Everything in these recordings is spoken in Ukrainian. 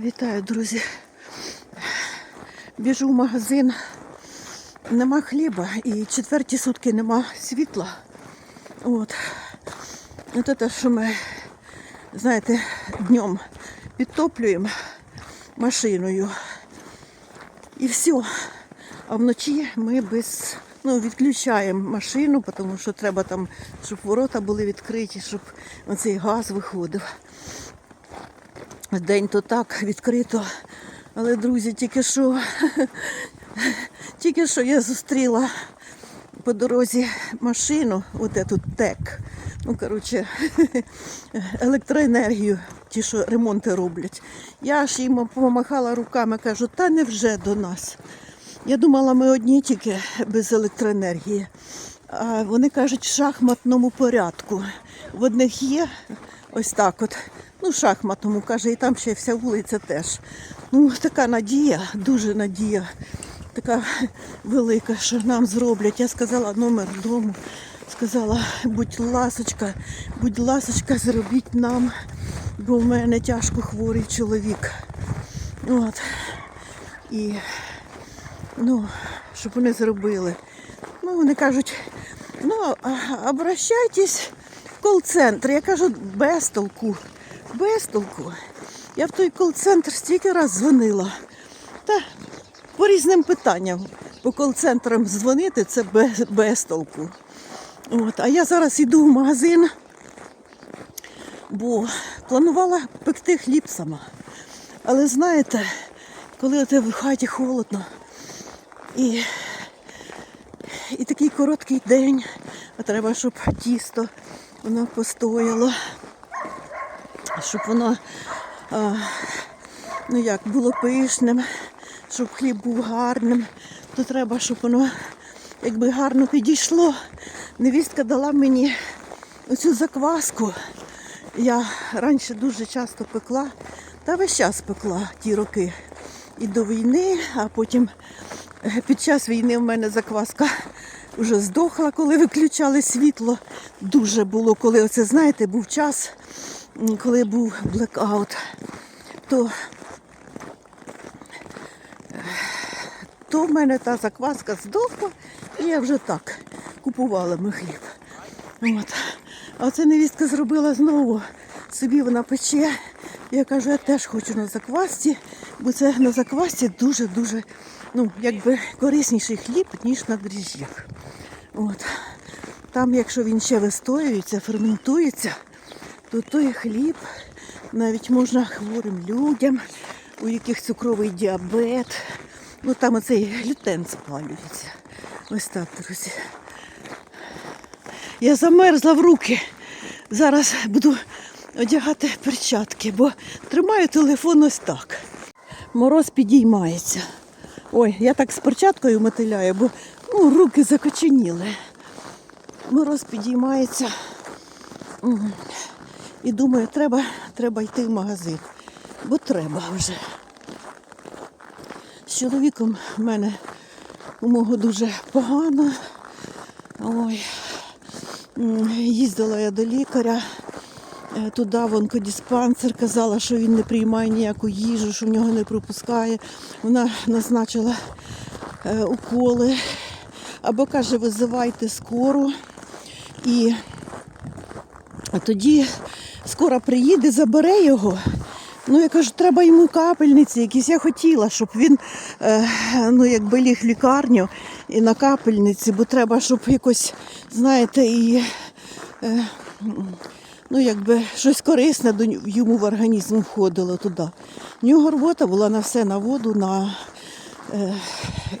Вітаю, друзі. Біжу в магазин. Нема хліба і четверті сутки нема світла. От. От це, що ми, знаєте, днем підтоплюємо машиною. І все. А вночі ми без, ну, відключаємо машину, тому що треба там, щоб ворота були відкриті, щоб оцей газ виходив. День то так відкрито. Але, друзі, тільки що, тільки що я зустріла по дорозі машину, от эту тек. Ну, коротше, електроенергію, ті, що ремонти роблять. Я ж їм помахала руками, кажу, та невже до нас. Я думала, ми одні тільки без електроенергії. А вони кажуть, в шахматному порядку. В одних є ось так от. Ну, шахматному, каже, і там ще вся вулиця теж. Ну, така надія, дуже надія, така велика, що нам зроблять. Я сказала номер дому, сказала, будь ласочка, будь ласочка, зробіть нам, бо в мене тяжко хворий чоловік. От. І ну, щоб вони зробили. Ну, вони кажуть, ну, обращайтесь в кол-центр. Я кажу, без толку, без толку. Я в той кол-центр стільки раз дзвонила. Та по різним питанням. По кол-центрам дзвонити це без, без толку. От. А я зараз йду в магазин, бо планувала пекти хліб сама. Але знаєте, коли у тебе в хаті холодно і, і такий короткий день, а треба, щоб тісто воно постояло, щоб воно а, ну як, було пишним, щоб хліб був гарним, то треба, щоб воно якби гарно підійшло. Невістка дала мені оцю закваску. Я раніше дуже часто пекла, та весь час пекла ті роки. І до війни, а потім е, під час війни в мене закваска вже здохла, коли виключали світло. Дуже було, коли оце, знаєте, був час, коли був блекаут. То, то в мене та закваска здохла, і я вже так купувала ми хліб. От. А це невістка зробила знову. Собі вона пече. Я кажу, я теж хочу на заквасці, бо це на заквасці дуже-дуже ну, якби корисніший хліб, ніж на дріжджах. От. Там, якщо він ще вистоюється, ферментується, то той хліб навіть можна хворим людям, у яких цукровий діабет. Ну там оцей глютен спалюється. Ось так, друзі. Я замерзла в руки. Зараз буду одягати перчатки, бо тримаю телефон ось так. Мороз підіймається. Ой, я так з перчаткою мотиляю, бо ну, руки закоченіли. Мороз підіймається. І думаю, треба, треба йти в магазин, бо треба вже. З чоловіком в мене у мого дуже погано. Ой, їздила я до лікаря. е, Туди в онкодиспансер казала, що він не приймає ніяку їжу, що в нього не пропускає. Вона назначила е, уколи. Або каже, визивайте скору. І тоді скоро приїде, забере його. Ну, я кажу, треба йому капельниці якісь. Я хотіла, щоб він е, ну, якби ліг в лікарню і на капельниці, бо треба, щоб якось, знаєте, і е, ну, якби щось корисне до йому в організм входило туди. В нього робота була на все, на воду, на е,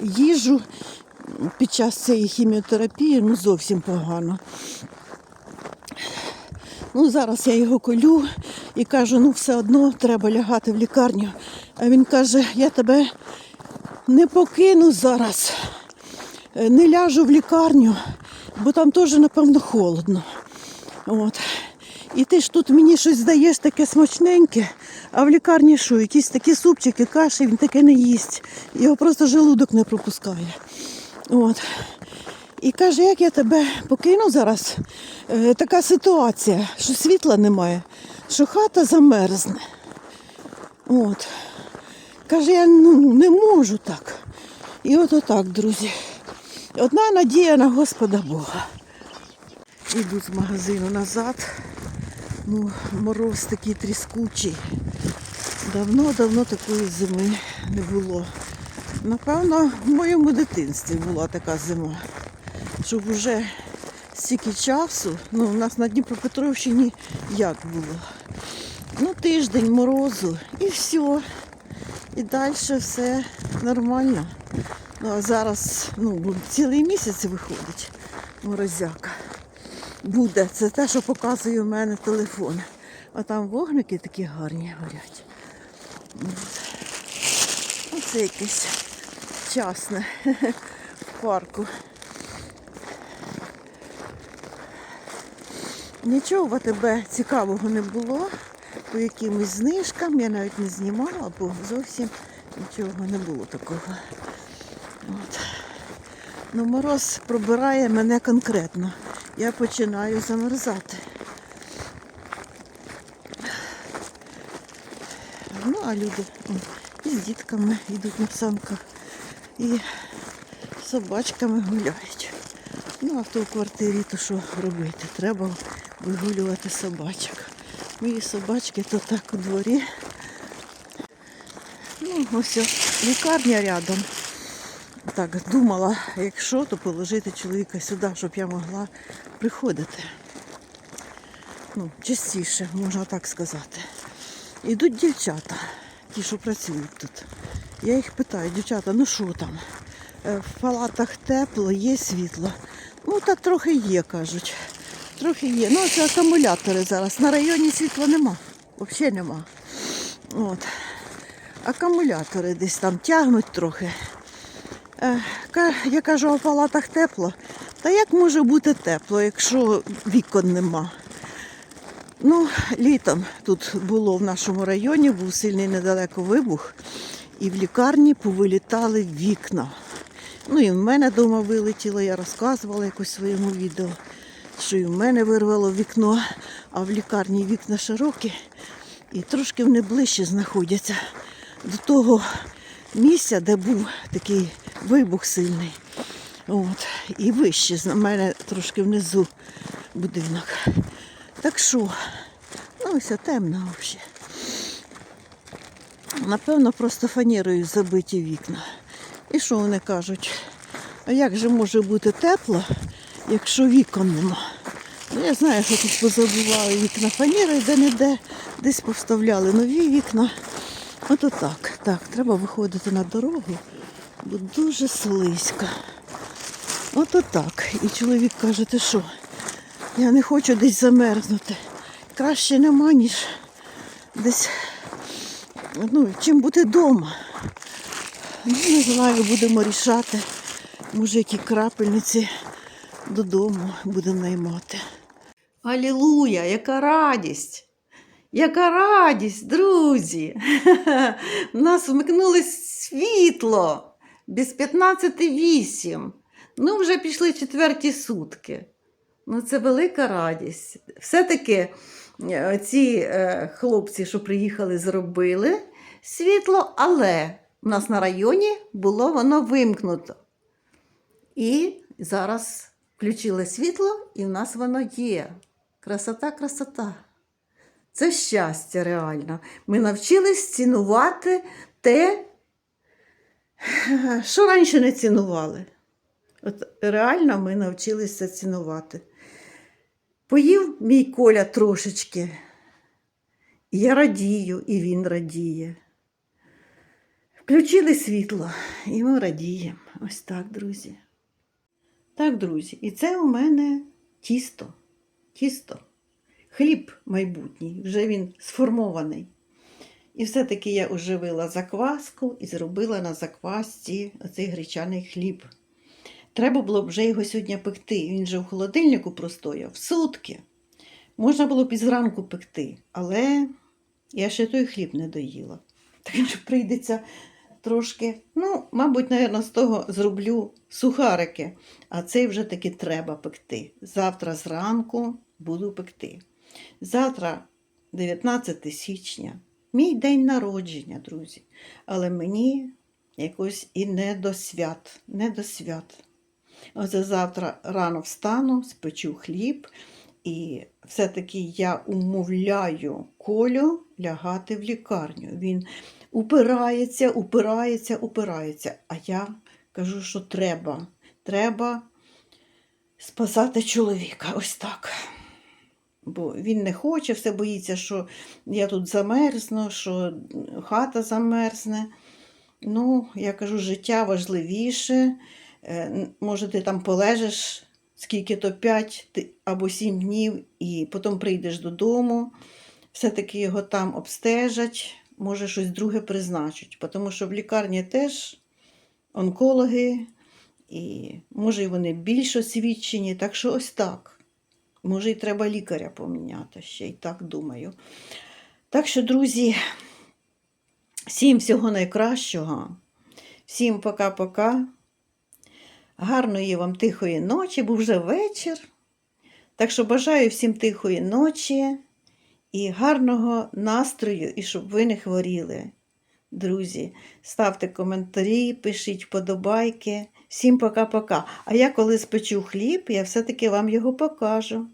їжу. Під час цієї хіміотерапії ну, зовсім погано. Ну, зараз я його колю і кажу, ну все одно треба лягати в лікарню. А він каже, я тебе не покину зараз, е, не ляжу в лікарню, бо там теж, напевно, холодно. От. І ти ж тут мені щось здаєш таке смачненьке, а в лікарні що, якісь такі супчики, каші, він таке не їсть. Його просто желудок не пропускає. От. І каже, як я тебе покину зараз, е, така ситуація, що світла немає, що хата замерзне. От. Каже, я ну, не можу так. І от отак, друзі. Одна надія на Господа Бога. Іду з магазину назад. Ну, мороз такий тріскучий. Давно-давно такої зими не було. Напевно, в моєму дитинстві була така зима. Щоб вже стільки часу, ну, у нас на Дніпропетровщині як було. Ну, тиждень морозу і все. І далі все нормально. Ну, а зараз ну, цілий місяць виходить морозяка. Буде. Це те, що показує у мене телефон. А там вогники такі гарні горять. Оце якесь частне в парку. Нічого АТБ цікавого не було. По якимось знижкам я навіть не знімала, бо зовсім нічого не було такого. От. Ну, мороз пробирає мене конкретно. Я починаю замерзати. Ну, а люди о, і з дітками йдуть на санках, і з собачками гуляють. Ну, а хто в квартирі, то що робити? Треба вигулювати собачок. Мої собачки то так у дворі. Ну, ось лікарня рядом. Так, думала, якщо, то положити чоловіка сюди, щоб я могла приходити. Ну, частіше, можна так сказати. Ідуть дівчата, ті, що працюють тут. Я їх питаю, дівчата, ну що там? Е, В палатах тепло, є світло. Ну, та трохи є, кажуть. Трохи є. Ну, це акумулятори зараз. На районі світла нема. Взагалі нема. От. Акумулятори десь там тягнуть трохи. Е, Я кажу, в палатах тепло. Та як може бути тепло, якщо вікон нема? Ну, літом тут було в нашому районі, був сильний недалеко вибух, і в лікарні повилітали вікна. Ну і в мене вдома вилетіло, я розказувала якось в своєму відео, що і в мене вирвало вікно, а в лікарні вікна широкі і трошки вони ближче знаходяться до того місця, де був такий вибух сильний. От. І вище з мене трошки внизу будинок. Так що, ну ось темно взагалі. Напевно, просто фанерою забиті вікна. І що вони кажуть? А як же може бути тепло, якщо вікон нема? Ну, я знаю, що тут позабивали вікна фанерою, де-не-де, десь повставляли нові вікна. Ото так. Так, треба виходити на дорогу, бо дуже слизько. Ото так. І чоловік каже, ти що? Я не хочу десь замерзнути. Краще нема, ніж десь, ну, чим бути вдома. Ну, не знаю, будемо рішати. Може, які крапельниці додому будемо наймати. Алілуя, яка радість! Яка радість, друзі! У нас вмикнули світло без 15.08. Ну, вже пішли четверті сутки. Ну, це велика радість. Все-таки е, ці е, хлопці, що приїхали, зробили світло, але в нас на районі було воно вимкнуто. І зараз включили світло, і в нас воно є. Красота, красота. Це щастя реально. Ми навчились цінувати те, що раніше не цінували. От реально ми навчилися цінувати. Поїв мій коля трошечки. Я радію, і він радіє. Включили світло, і ми радіємо. Ось так, друзі. Так, друзі, і це у мене тісто. Тісто. Хліб майбутній, вже він сформований. І все-таки я оживила закваску і зробила на заквасці оцей гречаний хліб. Треба було б вже його сьогодні пекти. Він же в холодильнику простояв сутки. Можна було б і зранку пекти, але я ще той хліб не доїла. Так що прийдеться трошки, ну, мабуть, навірно, з того зроблю сухарики, а цей вже таки треба пекти. Завтра зранку буду пекти. Завтра, 19 січня, мій день народження, друзі. Але мені якось і не до свят, не до свят. Оце завтра рано встану, спечу хліб, і все-таки я умовляю Колю лягати в лікарню. Він упирається, упирається, упирається. А я кажу, що треба. Треба спасати чоловіка. Ось так. Бо він не хоче, все боїться, що я тут замерзну, що хата замерзне. Ну, я кажу, життя важливіше. Е, Може, ти там полежиш скільки-то 5 або 7 днів, і потім прийдеш додому, все-таки його там обстежать, може щось друге призначать. Тому що в лікарні теж онкологи, і може і вони більш освічені, так що ось так. Може, і треба лікаря поміняти, ще й так думаю. Так що, друзі, всім всього найкращого. Всім пока-пока. Гарної вам тихої ночі, бо вже вечір. Так що бажаю всім тихої ночі і гарного настрою, і щоб ви не хворіли. Друзі, ставте коментарі, пишіть вподобайки. Всім пока-пока. А я коли спечу хліб, я все-таки вам його покажу.